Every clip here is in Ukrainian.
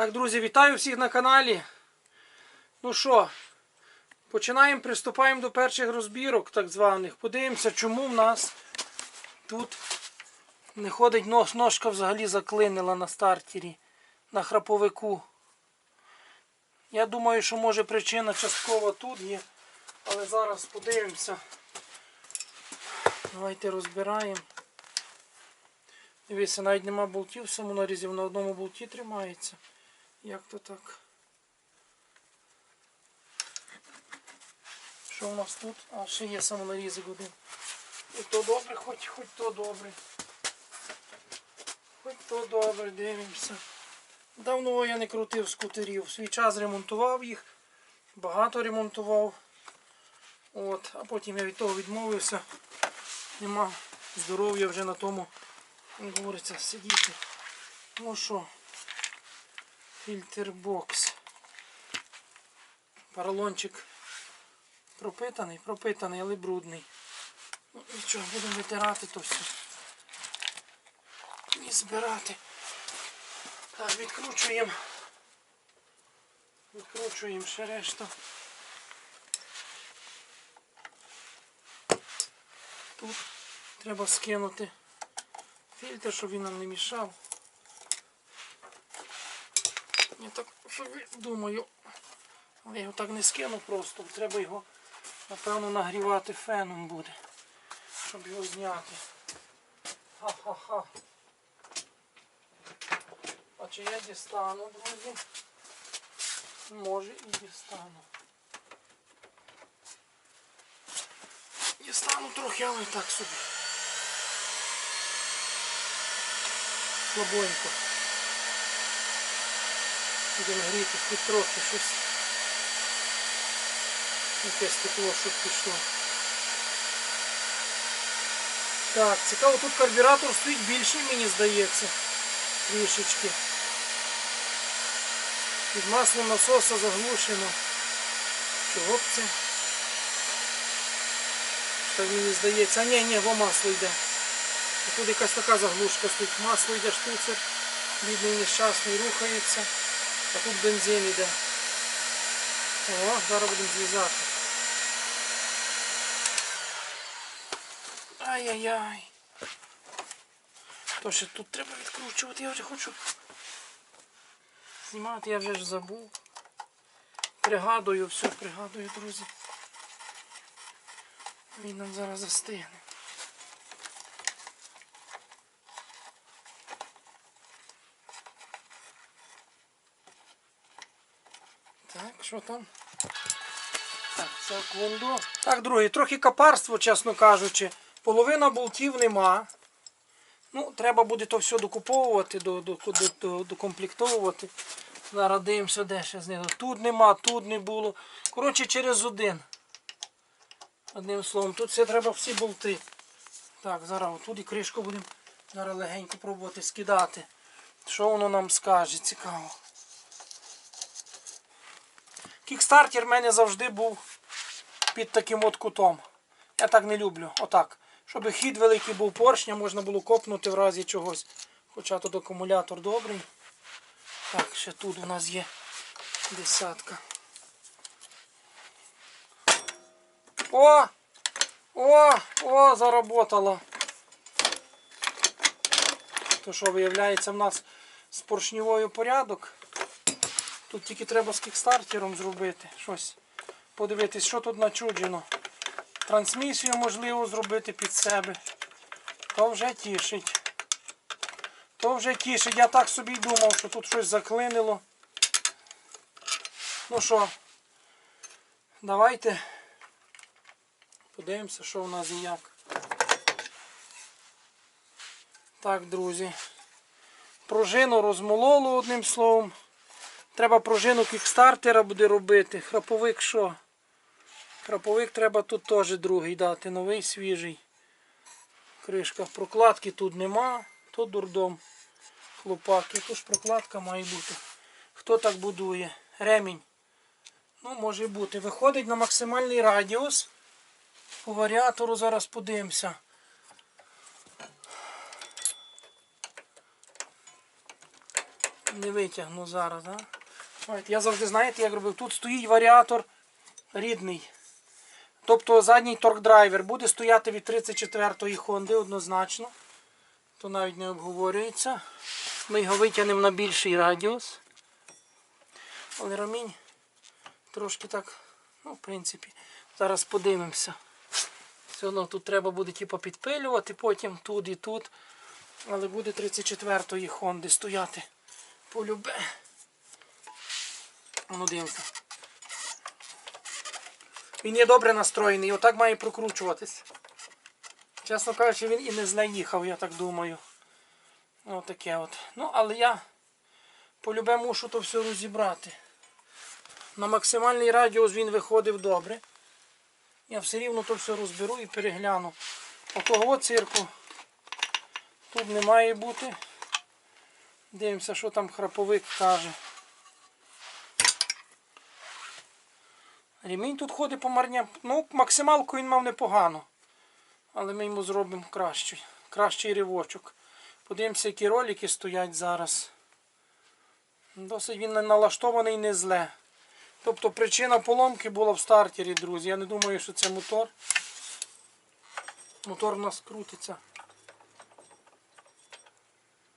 Так, друзі, вітаю всіх на каналі. Ну що, починаємо, приступаємо до перших розбірок, так званих. Подивимося, чому в нас тут не ходить нож, ножка взагалі заклинила на стартері, на храповику. Я думаю, що може причина частково тут є, але зараз подивимося. Давайте розбираємо. Дивіться, навіть нема болтів в самонарізі, на одному болті тримається. Як то так? Що у нас тут? А, ще є самонарізик один. І то добре, хоч, хоч то добре. Хоч то добре, дивимося. Давно я не крутив скутерів. Свій час ремонтував їх. Багато ремонтував. От, а потім я від того відмовився. Нема здоров'я вже на тому, як говориться, сидіти. Ну що, фільтр бокс. Поролончик пропитаний, пропитаний, але брудний. Ну нічого, будемо витирати то все. І збирати. Так, відкручуємо. Відкручуємо ще решту. Тут треба скинути фільтр, щоб він нам не мішав. Я так собі думаю, але я його так не скину просто, треба його, напевно, нагрівати феном буде, щоб його зняти. Ха-ха-ха. А чи я дістану, друзі? Може і дістану. Дістану трохи, але так собі. Слабонько. Будемо гріти хоч трохи щось. Якесь тепло, щоб пішло. Так, цікаво, тут карбюратор стоїть більший, мені здається. Трішечки. Під маслом насоса заглушено. Чого б це? Так мені здається. А ні, ні, во масло йде. Тут якась така заглушка стоїть. Масло йде штуцер. Бідний нещасний рухається. А тут бензин йде. О, зараз будемо зрізати. Ай-яй-яй. То ще тут треба відкручувати, я вже хочу знімати, я вже ж забув. Пригадую, все пригадую, друзі. Він нам зараз застигне. Так, що там? Так, це квондо. Так, друзі, трохи капарство, чесно кажучи. Половина болтів нема. Ну, треба буде то все докуповувати, до, до, до, до, докомплектовувати. Зараз дивимося, де ще знизу. Тут нема, тут не було. Коротше, через один. Одним словом, тут все треба всі болти. Так, зараз отут і кришку будемо зараз легенько пробувати скидати. Що воно нам скаже, цікаво. Кікстартер в мене завжди був під таким от кутом. Я так не люблю. Отак. Щоб хід великий був поршня, можна було копнути в разі чогось. Хоча тут акумулятор добрий. Так, ще тут у нас є десятка. О! О! О, заработало. То що, виявляється, в нас з поршневою порядок. Тут тільки треба з кікстартером зробити щось. Подивитись, що тут начуджено. Трансмісію можливо зробити під себе. То вже тішить. То вже тішить. Я так собі думав, що тут щось заклинило. Ну що, давайте подивимося, що в нас і як. Так, друзі. Пружину розмололо одним словом. Треба пружину кікстартера буде робити. Храповик що? Храповик треба тут теж другий дати, новий свіжий. Кришка. Прокладки тут нема, то дурдом. Хлопаки. Тут ж прокладка має бути. Хто так будує? Ремінь. Ну, може бути. Виходить на максимальний радіус. По варіатору зараз подивимося. Не витягну зараз, а? Я завжди, знаєте, як робив. Тут стоїть варіатор рідний. Тобто задній торк-драйвер буде стояти від 34-ї Хонди однозначно. То навіть не обговорюється. Ми його витягнемо на більший радіус. Але ремінь трошки так, ну, в принципі, зараз подивимося. Все одно тут треба буде типу, підпилювати, потім тут і тут. Але буде 34-ї Хонди стояти. Полюбе. Ну, дивимося. Він є добре настроєний, отак має прокручуватись. Чесно кажучи, він і не зле їхав, я так думаю. Отаке от. Ну, але я полюбе мушу то все розібрати. На максимальний радіус він виходив добре. Я все рівно то все розберу і перегляну. Отого цирку тут не має бути. Дивимося, що там храповик каже. Ремінь тут ходить по марня. Ну, максималку він мав непогано. Але ми йому зробимо кращий. Кращий ривочок. Подивимося, які ролики стоять зараз. Досить він налаштований не зле. Тобто причина поломки була в стартері, друзі. Я не думаю, що це мотор. Мотор у нас крутиться.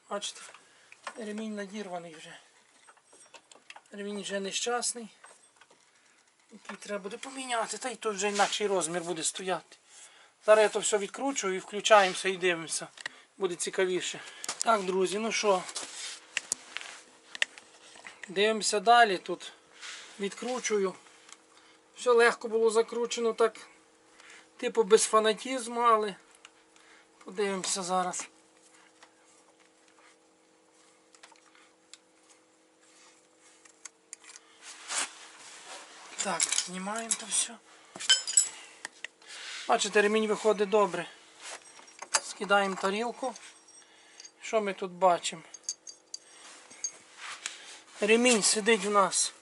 Бачите, ремінь надірваний вже. Ремінь вже нещасний. Який треба буде поміняти, та й тут вже інакший розмір буде стояти. Зараз я то все відкручую і включаємося і дивимося. Буде цікавіше. Так, друзі, ну що. Дивимося далі тут. Відкручую. Все легко було закручено так. Типу без фанатізму, але подивимося зараз. Так, знімаємо то все. Бачите, ремінь виходить добре. Скидаємо тарілку. Що ми тут бачимо? Ремінь сидить у нас.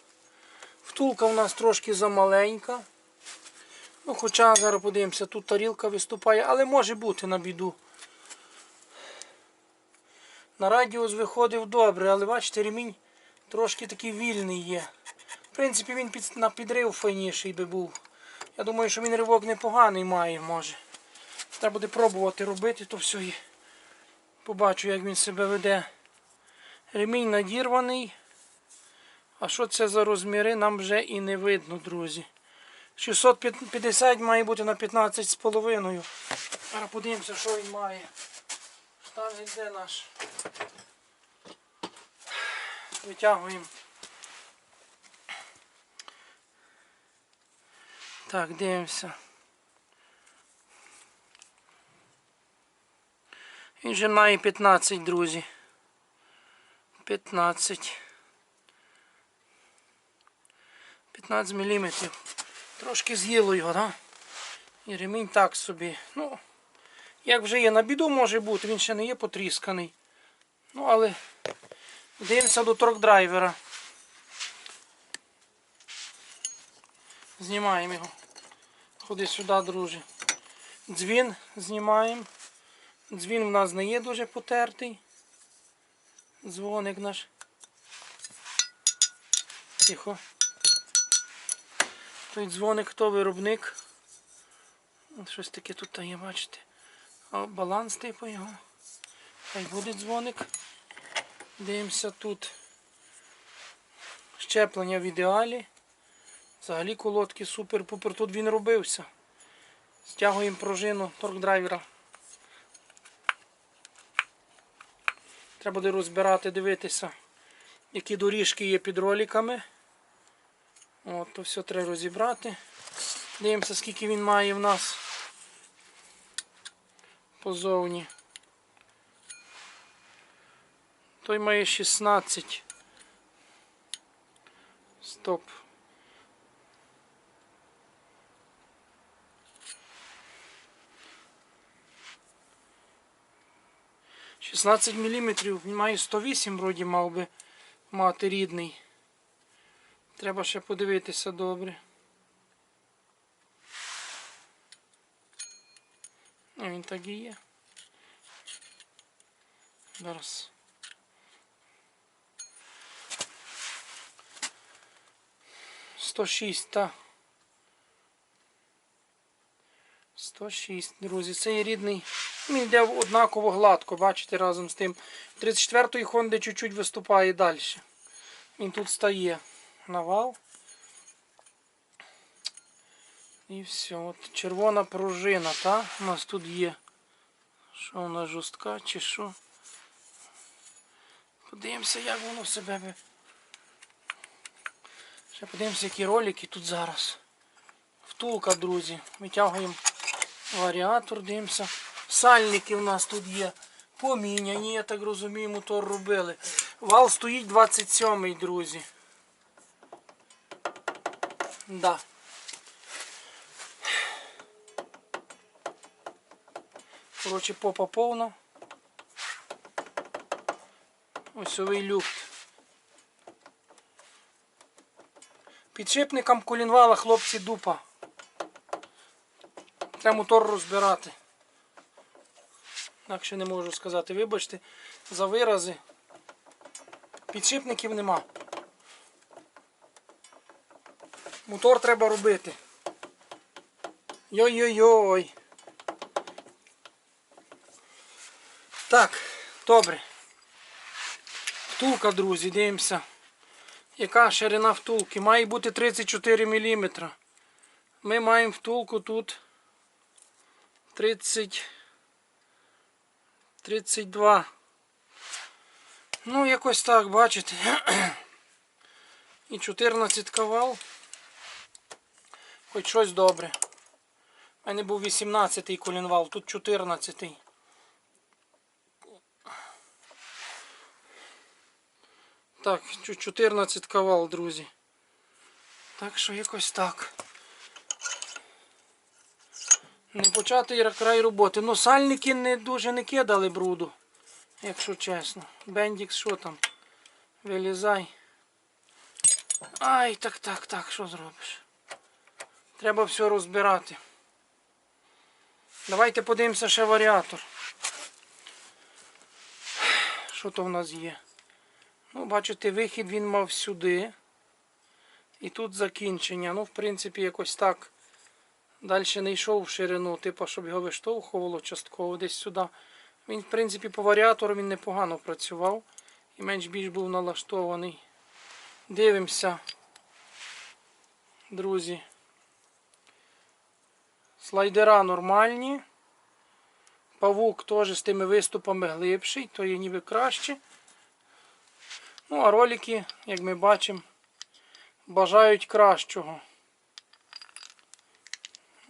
Втулка у нас трошки замаленька. Ну, хоча зараз подивимося, тут тарілка виступає, але може бути на біду. На радіус виходив добре, але бачите, ремінь трошки такий вільний є. В принципі, він під, на підрив файніший би був. Я думаю, що він ривок непоганий має, може. Треба буде пробувати робити то все і побачу, як він себе веде. Ремінь надірваний. А що це за розміри, нам вже і не видно, друзі. 650 має бути на 15,5. Зараз подивимося, що він має. Штангель де наш? Витягуємо. Так, дивимося. Він же має 15, друзі. 15. 15 мм. Трошки з'їло його, да? І ремінь так собі. Ну, як вже є на біду може бути, він ще не є потрісканий. Ну, але дивимося до торк-драйвера. Знімаємо його. Ходи сюди, друже. Дзвін знімаємо. Дзвін в нас не є дуже потертий. Дзвоник наш. Тихо. Той дзвоник, хто виробник. Щось таке тут є, бачите. Баланс типу його. Хай буде дзвоник. Дивимося тут. Щеплення в ідеалі. Взагалі колодки супер-пупер. Тут він робився. Стягуємо пружину торк-драйвера. Треба буде розбирати, дивитися, які доріжки є під роликами. От, то все треба розібрати. Дивимося, скільки він має в нас позовні. Той має 16. Стоп. 16 міліметрів він має 108 вроді мав би мати рідний. Треба ще подивитися добре. Ну, він так і є. Зараз. Сто шість, та. Сто шість, друзі, це є рідний. Він йде однаково гладко, бачите, разом з тим. 34-ї Honda чуть-чуть виступає далі. Він тут стає. Навал. І все. От червона пружина, та? У нас тут є. Що вона жорстка чи що? Подивимося, як воно себе. Ще подивимося, які ролики тут зараз. Втулка, друзі. Витягуємо варіатор, дивимося. Сальники у нас тут є. Поміняні, я так розумію, мотор робили. Вал стоїть 27-й, друзі. Да. Коротше, попа повна. Осьовий люфт. Підшипникам колінвала хлопці дупа. Треба мотор розбирати. Інакше не можу сказати. Вибачте за вирази. Підшипників нема. Мотор треба робити. Йой-йой-йой. Так, добре. Втулка, друзі, дивимося. Яка ширина втулки? Має бути 34 мм. Ми маємо втулку тут 30. 32. Ну, якось так, бачите. І 14 кавал. Хоч щось добре. У мене був 18-й колінвал, тут 14-й. Так, 14 кавал, друзі. Так що якось так. Не початий край роботи. Ну, сальники не дуже не кидали бруду, якщо чесно. Бендікс, що там? Вилізай. Ай, так, так, так, що зробиш? Треба все розбирати. Давайте подивимося ще варіатор. Що то в нас є? Ну, бачите, вихід він мав сюди. І тут закінчення. Ну, в принципі, якось так. Далі не йшов в ширину, типу, щоб його виштовхувало частково десь сюди. Він, в принципі, по варіатору він непогано працював. І менш більш був налаштований. Дивимося, друзі. Слайдера нормальні. Павук теж з тими виступами глибший, то є ніби краще. Ну, а ролики, як ми бачимо, бажають кращого.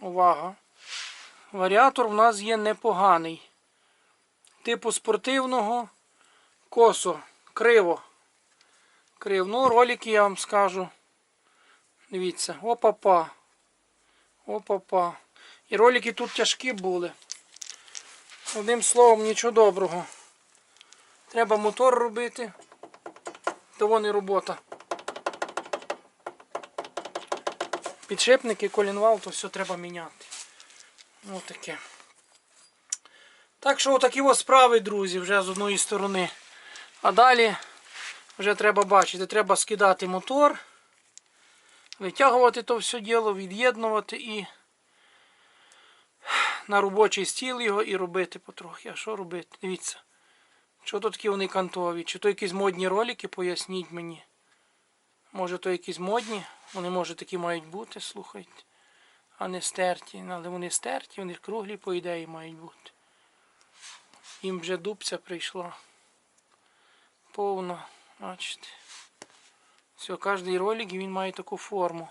Увага. Варіатор в нас є непоганий. Типу спортивного косо, криво. Крив. Ну, ролики я вам скажу. Дивіться, опа-па. Опа-па. І ролики тут тяжкі були. Одним словом, нічого доброго. Треба мотор робити. То вон робота. Підшипники, колінвал, то все треба міняти. Ось таке. Так що отакі ось справи, друзі, вже з одної сторони. А далі вже треба бачити, треба скидати мотор, витягувати то все діло, від'єднувати і на робочий стіл його і робити потрохи. А що робити? Дивіться. Що тут такі вони кантові? Чи то якісь модні ролики, поясніть мені. Може то якісь модні, вони може такі мають бути, слухайте. А не стерті. Але вони стерті, вони круглі, по ідеї, мають бути. Їм вже дубця прийшла. Повно, бачите. Все, кожний ролик він має таку форму.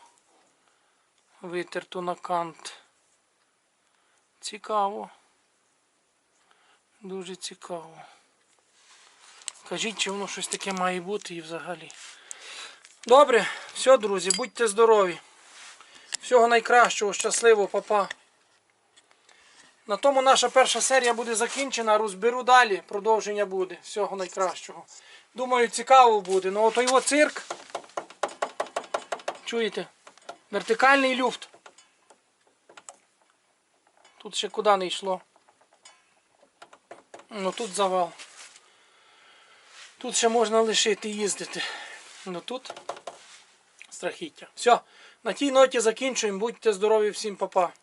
Витерту на кант. Цікаво. Дуже цікаво. Кажіть, чи воно щось таке має бути і взагалі. Добре, все, друзі, будьте здорові. Всього найкращого, щасливо, папа. На тому наша перша серія буде закінчена. Розберу далі. Продовження буде. Всього найкращого. Думаю, цікаво буде. Ну ото його цирк. Чуєте? Вертикальний люфт. Тут ще куди не йшло. Ну тут завал. Тут ще можна лишити їздити. Ну тут Страхіття. Все, на тій ноті закінчуємо. Будьте здорові всім, папа.